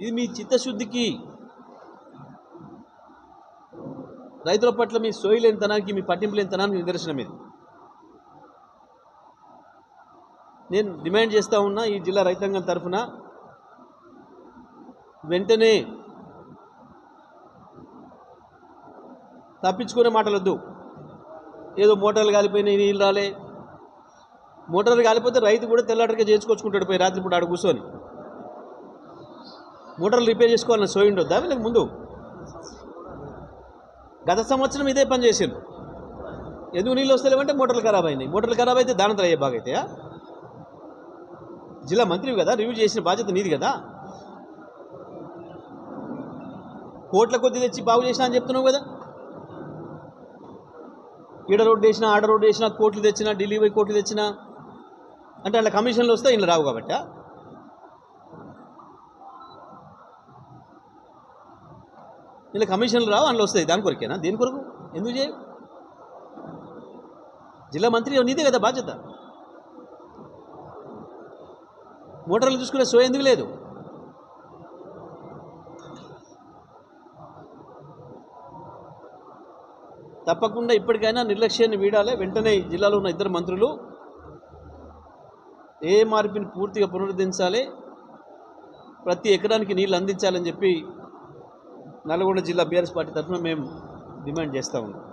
ఇది మీ చిత్తశుద్ధికి రైతుల పట్ల మీ సోయిలేనితనానికి మీ పట్టింపులేనితనానికి నిదర్శనం ఇది. నేను డిమాండ్ చేస్తూ ఉన్నా ఈ జిల్లా రైతాంగం తరఫున వెంటనే తప్పించుకునే మాటలొద్దు. ఏదో మోటార్లు కాలిపోయినాయి నీళ్ళు రాలే. మోటార్లు కాలిపోతే రైతు కూడా తెల్లాటరికే చేసుకొచ్చుకుంటాడు పోయి రాత్రిపూట ఆడ కూర్చొని. మోటార్లు రిపేర్ చేసుకోవాలని సోయి ఉండొద్దా వీళ్ళకి ముందు? గత సంవత్సరం ఇదే పని చేసిండు ఎందుకు నీళ్ళు వస్తలేవంటే మోటార్లు ఖరాబ్ అయినాయి. మోటార్లు ఖరాబ్ అయితే దానంతరం అయ్యే బాగైతాయా జిల్లా మంత్రివి కదా రివ్యూ చేసిన బాధ్యత నీది కదా? కోట్ల కొద్ది తెచ్చి బాగు చేసినా అని చెప్తున్నావు కదా? ఈడ రోడ్డు వేసినా ఆడ రోడ్డు వేసినా కోట్లు తెచ్చినా ఢిల్లీ పోయి కోట్లు తెచ్చినా అంటే అట్లా కమిషన్లు వస్తే ఇలా రావు కాబట్టి ఇలా కమిషన్లు రావు అందులో వస్తాయి. దాని కొరకేనా? దీని కొరకు? ఎందుకు చేయవు జిల్లా మంత్రి నీదే కదా బాధ్యత. మోటార్లు చూసుకునే సో ఎందుకు లేదు? తప్పకుండా ఇప్పటికైనా నిర్లక్ష్యాన్ని వీడాలి. వెంటనే జిల్లాలో ఉన్న ఇద్దరు మంత్రులు ఏ మార్పుని పూర్తిగా పునరుద్ధరించాలి ప్రతి ఎకరానికి నీళ్ళు అందించాలని చెప్పి నల్గొండ జిల్లా బీఆర్ఎస్ పార్టీ తరఫున మేము డిమాండ్ చేస్తూ ఉన్నాం.